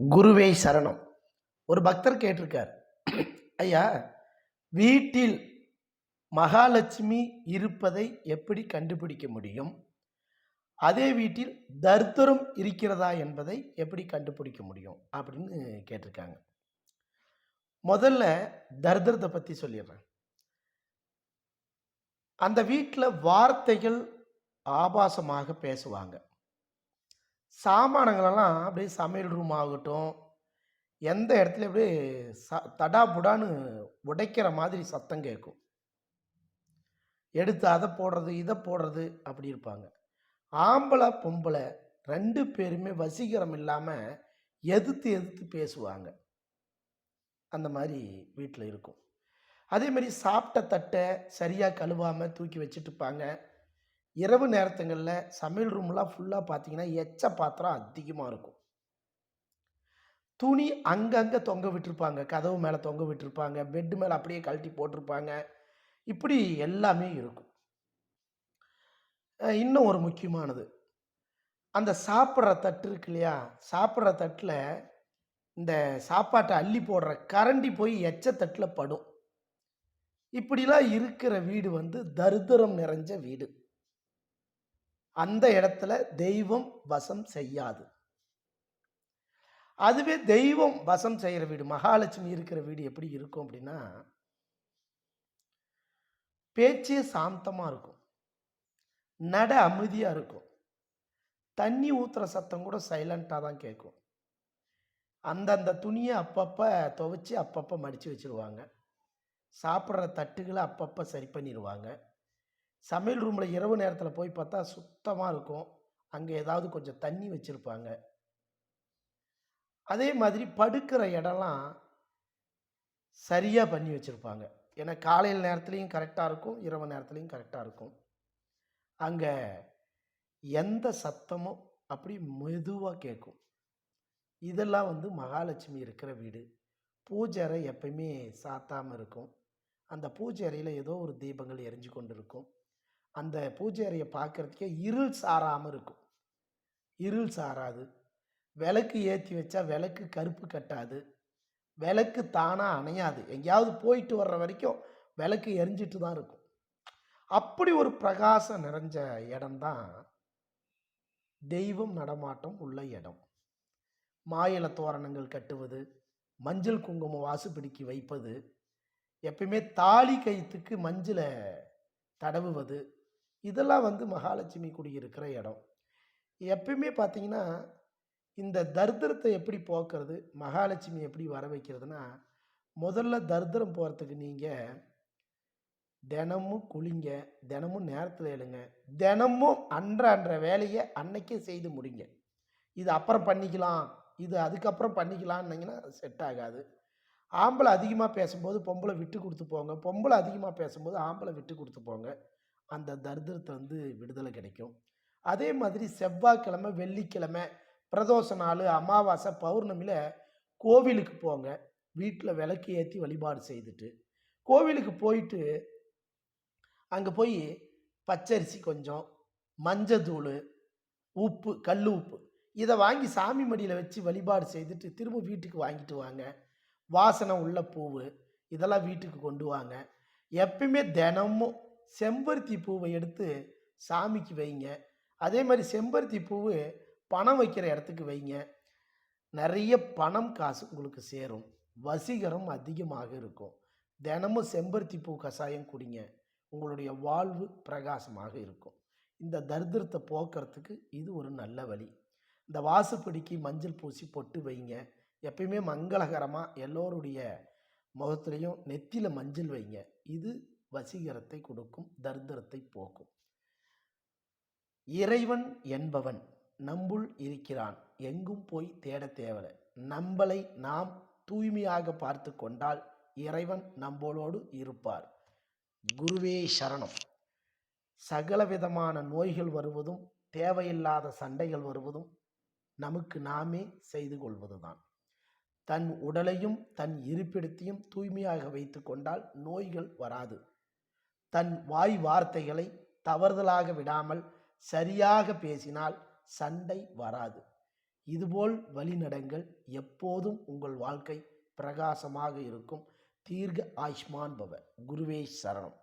குருவே சரணம். ஒரு பக்தர் கேட்டிருக்கார். ஐயா வீட்டில் மகாலட்சுமி இருப்பதை எப்படி கண்டுபிடிக்க முடியும்? அதே வீட்டில் தர்த்தரம் இருக்கிறதா என்பதை எப்படி கண்டுபிடிக்க முடியும்? அப்படின்னு கேட்டிருக்காங்க. முதல்ல தர்தரத்தை பற்றி சொல்லிடுறேன். அந்த வீட்டில் வார்த்தைகள் ஆபாசமாக பேசுவாங்க. சாமானங்களெல்லாம் அப்படியே சமையல் ரூம் ஆகட்டும் எந்த இடத்துல அப்படியே ச தடா புடான்னு உடைக்கிற மாதிரி சத்தம் கேட்கும். எடுத்து அதை போடுறது இதை போடுறது அப்படி இருப்பாங்க. ஆம்பளை பொம்பளை ரெண்டு பேருமே வசீகரம் இல்லாமல் எதிர்த்து எதிர்த்து பேசுவாங்க. அந்த மாதிரி வீட்டில் இருக்கும். அதே மாதிரி சாப்பிட்ட தட்டை சரியாக கழுவாமல் தூக்கி வச்சுட்டுப்பாங்க இரவு நேரத்துங்களில் சமையல் ரூம்லாம் ஃபுல்லாக பார்த்தீங்கன்னா எச்ச பாத்திரம் அதிகமாக இருக்கும். துணி அங்கங்கே தொங்க விட்டுருப்பாங்க. கதவு மேலே தொங்க விட்டுருப்பாங்க. பெட்டு மேலே அப்படியே கழட்டி போட்டிருப்பாங்க. இப்படி எல்லாமே இருக்கும். இன்னும் ஒரு முக்கியமானது. அந்த சாப்பிட்ற தட்டு இருக்கு இல்லையா? சாப்பிட்ற தட்டில் இந்த சாப்பாட்டை அள்ளி போடுற கரண்டி போய் எச்ச தட்டில் படும். இப்படிலாம் இருக்கிற வீடு வந்து தரித்திரம் நிறைஞ்ச வீடு. அந்த இடத்துல தெய்வம் வசம் செய்யாது. அதுவே தெய்வம் வசம் செய்கிற வீடு மகாலட்சுமி இருக்கிற வீடு எப்படி இருக்கும் அப்படின்னா பேச்சே சாந்தமாக இருக்கும். நட அமைதியாக இருக்கும். தண்ணி ஊற்றுற சத்தம் கூட சைலண்ட்டாக தான் கேட்கும். அந்தந்த துணியை அப்பப்போ துவைச்சி அப்பப்போ மடித்து வச்சுருவாங்க. சாப்பிட்ற தட்டுகளை அப்பப்போ சரி பண்ணிடுவாங்க சமையல் ரூமில் இரவு நேரத்தில் போய் பார்த்தா சுத்தமாக இருக்கும். அங்கே ஏதாவது கொஞ்சம் தண்ணி வச்சுருப்பாங்க. அதே மாதிரி படுக்கிற இடம்லாம் சரியாக பண்ணி வச்சுருப்பாங்க. ஏன்னா காலையில் நேரத்துலையும் கரெக்டாக இருக்கும் இரவு நேரத்துலையும் கரெக்டாக இருக்கும். அங்கே எந்த சத்தமும் அப்படி மெதுவாக கேட்கும். இதெல்லாம் வந்து மகாலட்சுமி இருக்கிற வீடு. பூஜை அறை எப்பயுமே சாத்தாமல் இருக்கும். அந்த பூஜை அறையில் ஏதோ ஒரு தீபங்கள் எரிஞ்சு கொண்டு இருக்கும் அந்த பூஜை அறையை பார்க்குறதுக்கே இருள் சாராமல் இருக்கும். இருள் சாராது. விளக்கு ஏற்றி வச்சா விளக்கு கருப்பு கட்டாது. விளக்கு தானாக அணையாது. எங்கேயாவது போயிட்டு வர்ற வரைக்கும் விளக்கு எரிஞ்சிட்டு தான் இருக்கும். அப்படி ஒரு பிரகாசம் நிறைஞ்ச இடம்தான் தெய்வம் நடமாட்டம் உள்ள இடம். மாயில தோரணங்கள் கட்டுவது மஞ்சள் குங்குமம் வாசுபிடிக்கு வைப்பது எப்பயுமே தாலி கயிற்றுக்கு மஞ்சளை தடவுவது இதெல்லாம் வந்து மகாலட்சுமி குடியிருக்கிற இடம். எப்பயுமே பார்த்தீங்கன்னா இந்த தரித்திரத்தை எப்படி போக்குறது மகாலட்சுமி எப்படி வர வைக்கிறதுனா முதல்ல தரித்திரம் போகிறதுக்கு நீங்கள் தினமும் குளிங்க தினமும் நேரத்தில் எழுங்க தினமும் அன்ற அன்ற வேலையை அன்னைக்கே செய்து முடிங்க. இது அப்புறம் பண்ணிக்கலாம் இது அதுக்கப்புறம் பண்ணிக்கலான்னீங்கன்னா செட் ஆகாது. ஆம்பளை அதிகமாக பேசும்போது பொம்பளை விட்டு கொடுத்து போங்க பொம்பளை அதிகமாக பேசும்போது ஆம்பளை விட்டு கொடுத்து போங்க. அந்த தரித்திரத்தை வந்து விடுதலை கிடைக்கும். அதே மாதிரி செவ்வாய்க்கிழமை வெள்ளிக்கிழமை பிரதோஷ நாள் அமாவாசை பௌர்ணமியில் கோவிலுக்கு போங்க. வீட்டில் விளக்கு ஏற்றி வழிபாடு செய்துட்டு கோவிலுக்கு போயிட்டு அங்கே போய் பச்சரிசி கொஞ்சம் மஞ்சத்தூள் உப்பு கல் உப்பு இதை வாங்கி சாமி மடியில் வச்சு வழிபாடு செய்துட்டு திரும்ப வீட்டுக்கு வாங்கிட்டு வாங்க. வாசனை உள்ள பூவு இதெல்லாம் வீட்டுக்கு கொண்டு வாங்க. எப்பயுமே தினமும் செம்பருத்தி பூவை எடுத்து சாமிக்கு வைங்க. அதே மாதிரி செம்பருத்தி பூவு பணம் வைக்கிற இடத்துக்கு வைங்க. நிறைய பணம் காசு உங்களுக்கு சேரும். வசீகரம் அதிகமாக இருக்கும். தினமும் செம்பருத்தி பூ கஷாயம் குடிங்க. உங்களுடைய வாழ்வு பிரகாசமாக இருக்கும். இந்த தரித்திரத்தை போக்குறதுக்கு இது ஒரு நல்ல வழி. இந்த வாசுப்படிக்கு மஞ்சள் பூசி பொட்டு வைங்க. எப்பயுமே மங்களகரமாக எல்லோருடைய முகத்துலேயும் நெத்தியில் மஞ்சள் வைங்க. இது வசீகரத்தை கொடுக்கும் தரித்திரத்தை போக்கும். இறைவன் என்பவன் நம்புள் இருக்கிறான் எங்கும் போய் தேட தேவலை நம்மளை நாம் தூய்மையாக பார்த்து கொண்டால் இறைவன் நம்மளோடு இருப்பார். குருவே சரணம். சகலவிதமான நோய்கள் வருவதும் தேவையில்லாத சண்டைகள் வருவதும் நமக்கு நாமே செய்து கொள்வதுதான். தன் உடலையும் தன் இருப்பிடத்தையும் தூய்மையாக வைத்து கொண்டால் நோய்கள் வராது. தன் வாய் வார்த்தைகளை தவறுதலாக விடாமல் சரியாக பேசினால் சண்டை வராது. இதுபோல் வழிநடங்கள் எப்போதும் உங்கள் வாழ்க்கை பிரகாசமாக இருக்கும். தீர்க்க ஆயுஷ்மான் பவ. குருவேஷ் சரணம்.